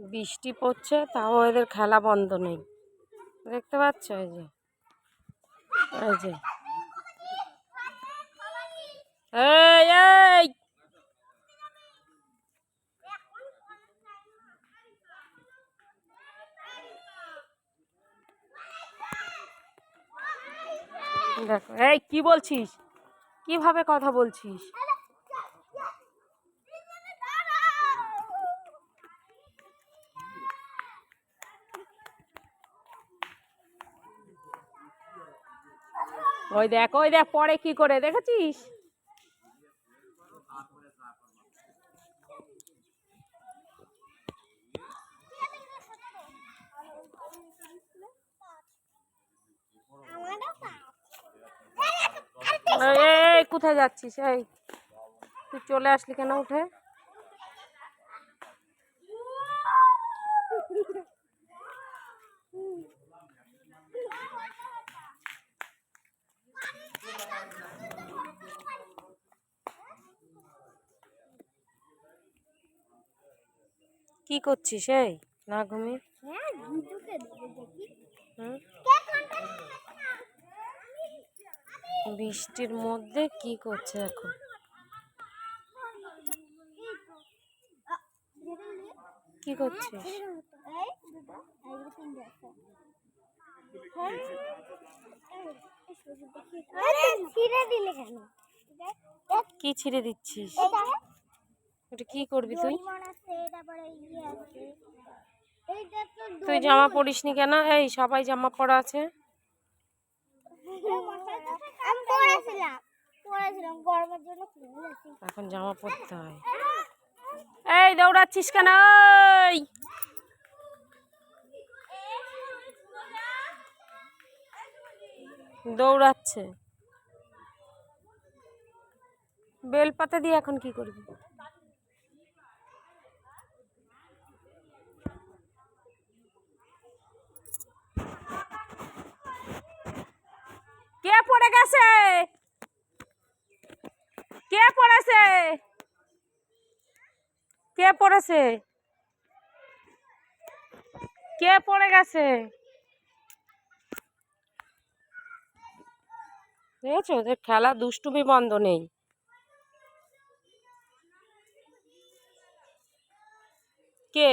বৃষ্টি পড়ছে, তাও এদের খেলা বন্ধ নেই। দেখতে পাচ্ছ এই যে? এই যে। এই দেখো, এই, কি বলছিস? কীভাবে কথা বলছিস? ওই দেখ ওই দেখ, পরে কি করে, দেখেছিস? কোথায় যাচ্ছিস? এই, তুই চলে আসলি কেন উঠে? কি করছিস এই? না ঘুমিয়ে? হুম? বৃষ্টির মধ্যে কি করছে এখন? কি করছিস? কি ছিঁড়ে দিচ্ছিস? এটা ওটা কি করবি তুই? তুই জামা পরিসনি কেন? এই সবাই জামা পরা আছে। এখন জামা পরতে হয়। এই দৌড়াচ্ছিস কেন? এই! দৌড়াচ্ছে। বেলপাতা দিয়ে এখন কি করবি? কে পড়ে গেছে? কে পড়েছে? কে পড়েছে? কে পড়ে গেছে? দেখেছ? ওদের খেলা দুষ্টুমি বন্ধ নেই। কে?